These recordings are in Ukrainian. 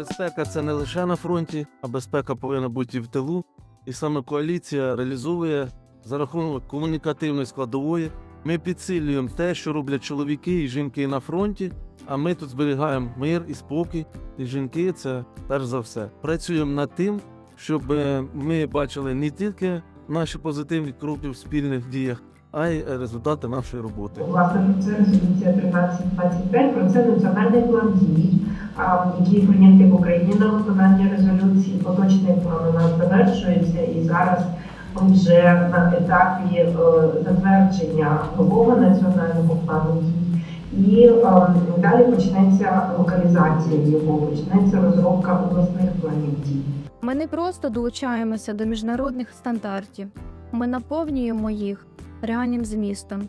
безпека це не лише на фронті, а безпека повинна бути і в тилу. І саме коаліція реалізовує за рахунок комунікативної складової. Ми підсилюємо те, що роблять чоловіки і жінки на фронті. А ми тут зберігаємо мир і спокій. І жінки це перш за все. Працюємо над тим, щоб е, ми бачили не тільки наші позитивні кроки в спільних діях, а й результати нашої роботи. Власне, це резолюція 1325, про це національний план дій, а, який прийнятий в Україні на виконання резолюції. Поточний план у нас завершується і зараз ми вже на етапі е, затвердження нового національного плану. І е, далі почнеться локалізація його, почнеться розробка обласних планів дій. Ми не просто долучаємося до міжнародних стандартів, ми наповнюємо їх реальним змістом.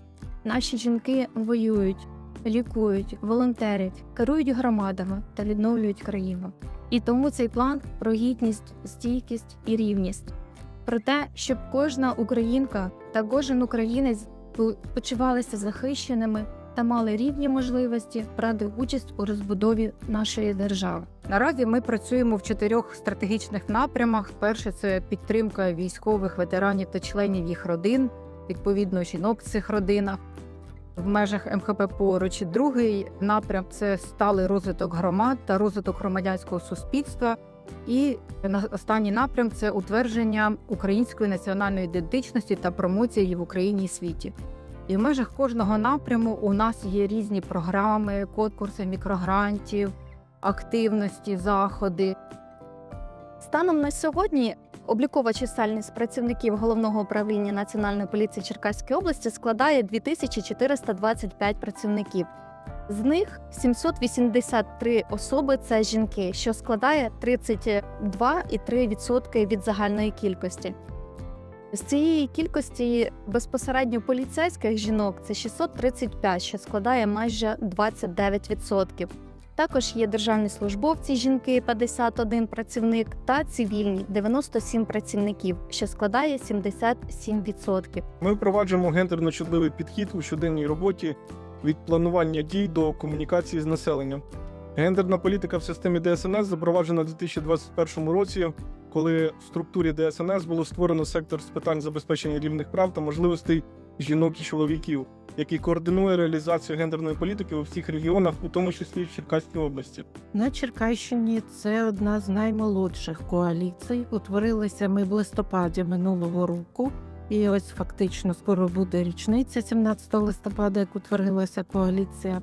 Наші жінки воюють, лікують, волонтерять, керують громадами та відновлюють країну. І тому цей план про гідність, стійкість і рівність. Про те, щоб кожна українка та кожен українець почувалися захищеними та мали рівні можливості брати участь у розбудові нашої держави. Наразі ми працюємо в чотирьох стратегічних напрямах. Перше це підтримка військових ветеранів та членів їх родин, відповідно жінок в цих родинах в межах МХП поруч. Другий напрям це сталий розвиток громад та розвиток громадянського суспільства. І останній напрям це утвердження української національної ідентичності та промоція її в Україні і світі. І в межах кожного напряму у нас є різні програми, конкурси мікрогрантів, активності, заходи. Станом на сьогодні облікова чисельність працівників головного управління Національної поліції Черкаської області складає 2425 працівників. З них 783 особи це жінки, що складає 32,3% від загальної кількості. З цієї кількості безпосередньо поліцейських жінок це 635, що складає майже 29%. Також є державні службовці жінки 51 працівник та цивільні 97 працівників, що складає 77%. Ми впроваджуємо гендерно-чутливий підхід у щоденній роботі від планування дій до комунікації з населенням. Гендерна політика в системі ДСНС запроваджена у 2021 році, коли в структурі ДСНС було створено сектор з питань забезпечення рівних прав та можливостей жінок і чоловіків, який координує реалізацію гендерної політики у всіх регіонах, у тому числі в Черкаській області. На Черкащині це одна з наймолодших коаліцій. Утворилися ми в листопаді минулого року. І ось фактично скоро буде річниця 17 листопада, як утворилася коаліція.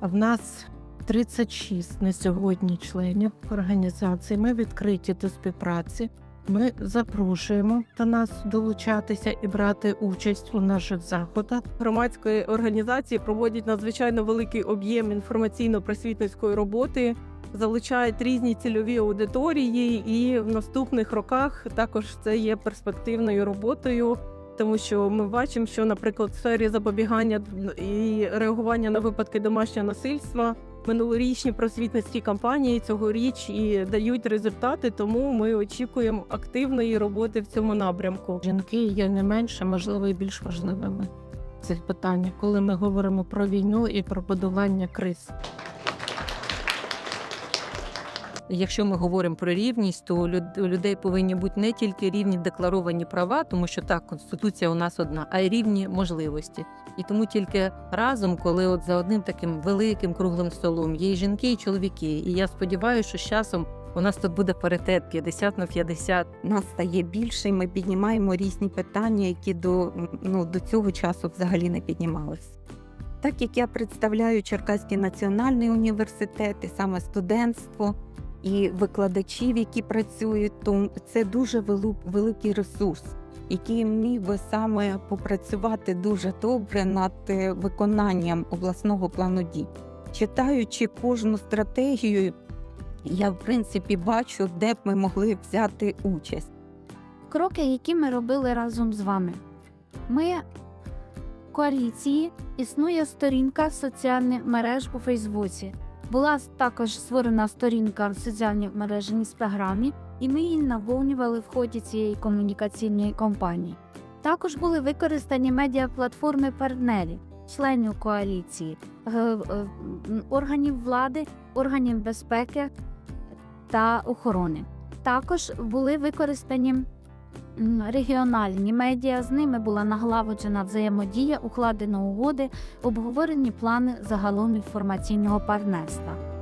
В нас 36 на сьогодні членів організації. Ми відкриті до співпраці. Ми запрошуємо до нас долучатися і брати участь у наших заходах. громадської організації проводять надзвичайно великий об'єм інформаційно-просвітницької роботи, залучають різні цільові аудиторії, і в наступних роках також це є перспективною роботою. Тому що ми бачимо, що, наприклад, в сфері запобігання і реагування на випадки домашнього насильства минулорічні просвітницькі кампанії цьогоріч і дають результати, тому ми очікуємо активної роботи в цьому напрямку. Жінки є не менше, можливо, і більш важливими цих питаннях, коли ми говоримо про війну і про подолання криз. Якщо ми говоримо про рівність, то у люд- людей повинні бути не тільки рівні декларовані права, тому що так, конституція у нас одна, а й рівні можливості. І тому тільки разом, коли от за одним таким великим круглим столом є і жінки, і чоловіки. І я сподіваюся, що з часом у нас тут буде паритет 50 на 50. нас стає більше, і ми піднімаємо різні питання, які до, ну, до цього часу взагалі не піднімалися. Так як я представляю Черкаський національний університет, і саме студентство і викладачів, які працюють, то це дуже великий ресурс, який міг би саме попрацювати дуже добре над е, виконанням обласного плану дій. Читаючи кожну стратегію, я в принципі бачу, де б ми могли взяти участь. Кроки, які ми робили разом з вами. Ми в коаліції існує сторінка соціальних мереж у Фейсбуці. Була також створена сторінка в соціальній мережі інстаграмі, і ми її наповнювали в ході цієї комунікаційної кампанії. Також були використані медіаплатформи партнерів, членів коаліції, е, е, органів влади, органів безпеки та охорони. Також були використані регіональні медіа, з ними була наглаводжена взаємодія, укладено угоди, обговорені плани загалом інформаційного партнерства.